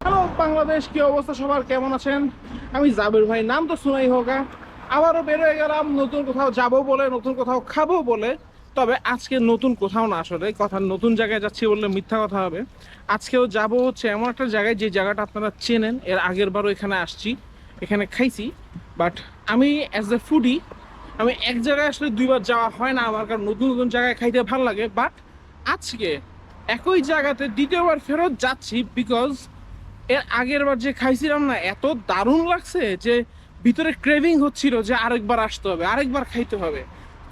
Hello, Bangladesh, কি অবস্থা সবার? কেমন আছেন? আমি জাবির ভাই, নাম তো শুনাই হোকা আবারও বের হয়ে গেলাম, নতুন কোথাও যাব বলে, নতুন কোথাও খাব বলে। তবে আজকে নতুন কোথাও না আসলে কথা নতুন জায়গায় যাচ্ছি বললে মিথ্যা কথা হবে। আজকেও যাব হচ্ছে এমন একটা জায়গায়, যে জায়গাটা আপনারা চেনেন, এর আগের বারও এখানে আসছি, এখানে খাইছি। বাট আমি অ্যাজ এ ফুডি আমি এক জায়গায় আসলে দুইবার যাওয়া হয় না আমার, কারণ নতুন নতুন জায়গায় খাইতে ভালো লাগে। বাট আজকে একই জায়গাতে দ্বিতীয়বার ফেরত যাচ্ছি বিকজ এর আগের বার যে খাইছিলাম না, এত দারুণ লাগছে যে ভিতরে ক্রেভিং হচ্ছিল যে আরেকবার আসতে হবে, আরেকবার খাইতে হবে।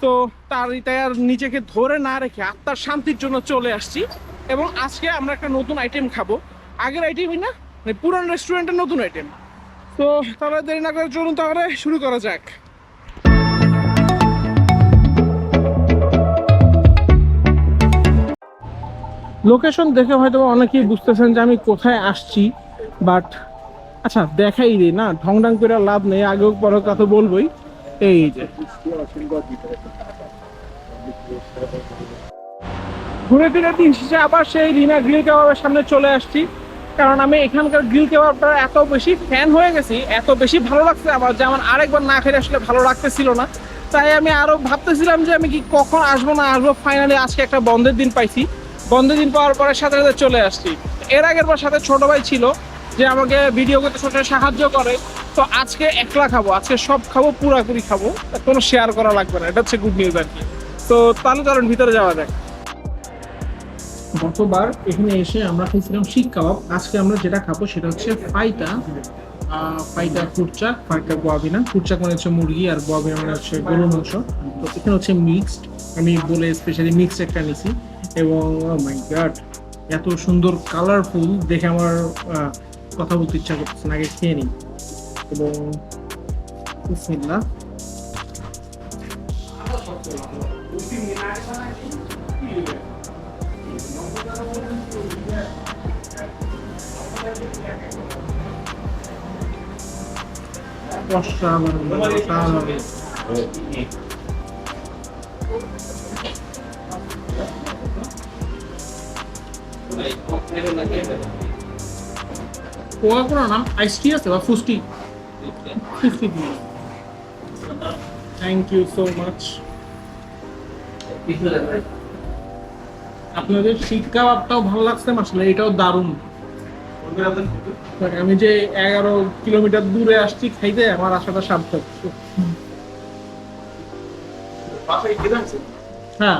তো তার তাই আর নিজেকে ধরে না রেখে আত্মার শান্তির জন্য চলে আসছি এবং আজকে আমরা একটা নতুন আইটেম খাব। আগের আইটেমই না মানে পুরান রেস্টুরেন্টের নতুন আইটেম তো তাহলে দেরি না করে চলুন তাহলে শুরু করা যাক। লোকেশন দেখে হয়তো অনেকেই বুঝতেছেন যে আমি কোথায় আসছি। বাট আচ্ছা দেখাই দিই না ঢং ঢং করে লাভ নেই আগেও পরে কথা বলবোই। এই যে। ঘুরে ফিরে দিন শেষে আবার সেই রিনা গ্রিল কেবাবের সামনে চলে আসছি। কারণ আমি এখানকার গ্রিল কাবাবটা এত বেশি ফ্যান হয়ে গেছি, এত বেশি ভালো লাগছে আমার, যে আমার আরেকবার না খেলে আসলে ভালো লাগতেছিল না। তাই আমি আরও ভাবতেছিলাম যে আমি কি কখন আসব, না আসব ফাইনালি আজকে একটা বন্ধের দিন পাইছি। বন্ধের দিন পাওয়ার পরে সাথে সাথে চলে আসছি। এর আগের বার সাথে ছোট ভাই ছিল যে আমাকে ভিডিও করতে ছোট সাহায্য করে। তো আজকে একলা খাব, আজকে সব খাব, পুরাপুরি খাব। কোনো শেয়ার করা লাগবে না, এটা হচ্ছে গুড নিউজ আর কি। তো তাহলে চলুন, ভিতরে যাওয়া যাক। গতবার এখানে এসে আমরা খেয়েছিলাম শিক কাবাব। আজকে আমরা যেটা খাব সেটা হচ্ছে ফাইটা ফাইটা ফুটচাক ফাইটা গোয়াবিনা ফুটচাক মানে হচ্ছে মুরগি আর গোয়াবিনা মানে হচ্ছে গরুর মাংস। তো এখানে হচ্ছে মিক্সড আমি বলে স্পেশালি মিক্সড একটা নিছি এবং মাই গড এত সুন্দর কালারফুল দেখে আমার কথা বলতে ইচ্ছা করতেছে না আগে খেয়ে নিই এবং বিসমিল্লাহ অসাধারণ অসাধারণ কোয়া কোনো নাম আইসটি আছে বা ফুস্টি fifty thank you so much আপনাদের শিক কাবাবটাও ভালো লাগছে আসলে এটাও দারুণ। আমি যে এগারো কিলোমিটার দূরে আসছি খাইতে আমার আশাটা সার্থক। হ্যাঁ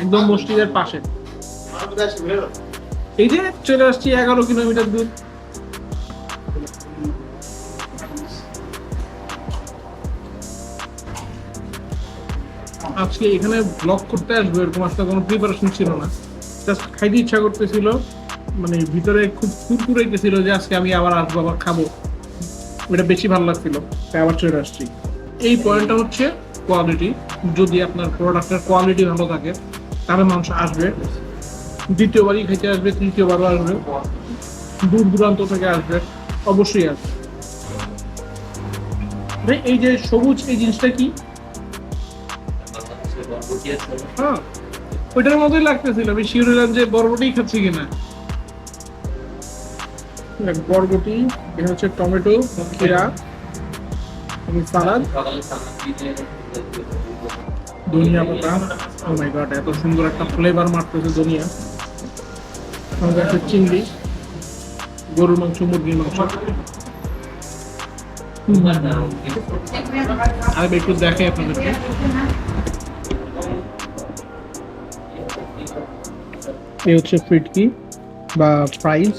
একদম মসজিদের পাশে। এই যে চলে আসছি এগারো কিলোমিটার দূর। আজকে এখানে ব্লগ করতে আসব, এরকম আসলে কোনো প্রিপারেশন ছিল না। জাস্ট খাইতে ইচ্ছা করতেছিল মানে ভিতরে খুব কুরকুরাইতেছিল যে আজকে আমি আবার আসব, আবার খাব। এটা বেশি ভালো লাগছিল, তাই আবার চলে আসছি। এই পয়েন্টটা হচ্ছে কোয়ালিটি যদি আপনার প্রোডাক্টের কোয়ালিটি ভালো থাকে, তাহলে মানুষ আসবে। দ্বিতীয়বারই খেতে আসবে, তৃতীয়বারও আসবে। দূর দূরান্ত থেকে আসবে। অবশ্যই আসবে এই যে সবুজ, এই জিনিসটা কি? হ্যাঁ ওইটার মতোই লাগতেছিল। আমি শিওর হলাম যে বরবটি খাচ্ছি কিনা। বরবটি, এটা হচ্ছে টমেটো খিরা সালাদ। ধনিয়া পাতা। ও মাই গড এত সুন্দর একটা ফ্লেভার মারতেছে ধনিয়া। সঙ্গে আছে চিংড়ি। গরুর মাংস, মুরগির মাংস। আর একটু দেখাই আপনাদেরকে। এই হচ্ছে ফিটকি বা ফ্রাইস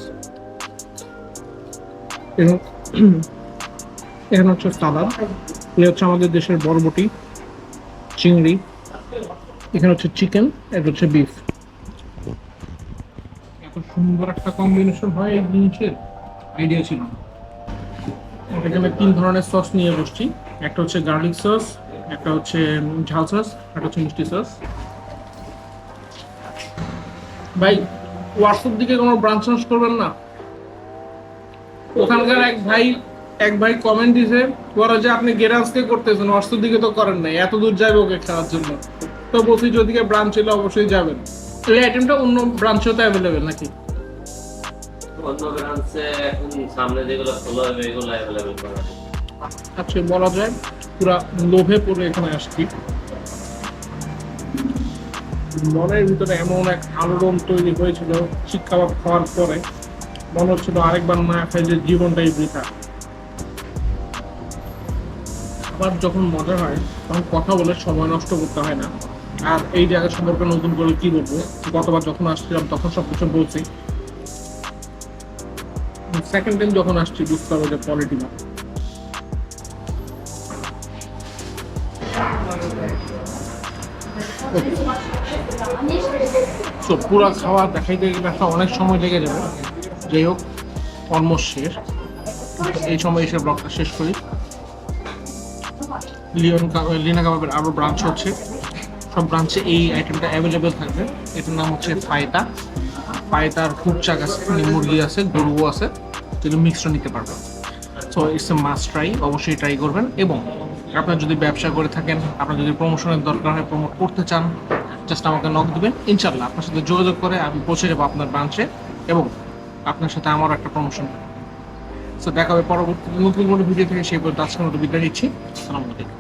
এখানে হচ্ছে সালাদ। এই হচ্ছে আমাদের দেশের বরবটি, চিংড়ি। এখানে হচ্ছে চিকেন এটা হচ্ছে বিফ এত সুন্দর একটা কম্বিনেশন হয় এই জিনিসের? আইডিয়া ছিল তিন ধরনের সস নিয়ে বসছি। একটা হচ্ছে গার্লিক সস একটা হচ্ছে ঝাল সস একটা হচ্ছে মিষ্টি সস ভাই হোয়াটসঅ্যাপ দিকে কোনো ব্রাঞ্চ করবেন না? ওখানকার এক ভাই এক ভাই কমেন্ট দিছে যে আপনি গেরাজকে করতেছেন? হোয়াটসঅ্যাপ দিকে তো করেন নাই। এত দূর যাবে ওকে খেলার জন্য। তো বলছি, যদি ব্রাঞ্চ ছিল অবশ্যই যাবেন। এই আইটেমটা অন্য ব্রাঞ্চেও তো অ্যাভেলেবেল নাকি? অন্য ব্রাঞ্চে এখন সামনে যেগুলো খোলা হবে এগুলো অ্যাভেলেবেল করা। আজকে বলা যায় পুরা লোভে পড়ে এখানে আসছি। মনের ভিতরে এমন এক আলোড়ন তৈরি হয়েছিল শিক কাবাব খাওয়ার পরে। মনে হচ্ছিল আরেকবার না খাই যে জীবনটাই বৃথা। আবার যখন মজা হয় তখন কথা বলে সময় নষ্ট করতে হয় না। আর এই জায়গা সম্পর্কে নতুন করে কি বলব? গতবার যখন আসছিলাম, তখন সব কিছু বলছি। সেকেন্ড টাইম যখন আসছি, বুঝতে পারব যে কোয়ালিটি না। তো পুরো খাওয়া দেখাইতে একটা অনেক সময় লেগে যাবে। যাই হোক অলমোস্ট শেষ। এই সময় এসে ব্লগটা শেষ করি। লিওন লিনা কাবাবের আরও ব্রাঞ্চ হচ্ছে। সব ব্রাঞ্চে এই আইটেমটা অ্যাভেলেবেল থাকবে। এটার নাম হচ্ছে ফায়তা ফায়তার ফুটচাক আছে মানে মুরগি আছে, গরুও আছে, যেগুলো মিক্সড নিতে পারবেন। So it's a must try অবশ্যই ট্রাই করবেন। এবং আপনার যদি ব্যবসা করে থাকেন, আপনার যদি প্রমোশনের দরকার হয় প্রমোট করতে চান জাস্ট আমাকে নক দেবেন। ইনশাল্লাহ আপনার সাথে যোগাযোগ করে আমি পৌঁছে যাব আপনার ব্রাঞ্চে এবং আপনার সাথে আমারও একটা প্রমোশন সো দেখা হবে পরবর্তী নতুন কোনো ভিডিও থেকে, সেই পর্যন্ত আজকের মতো বিদায় নিচ্ছি। সালামালাইকুম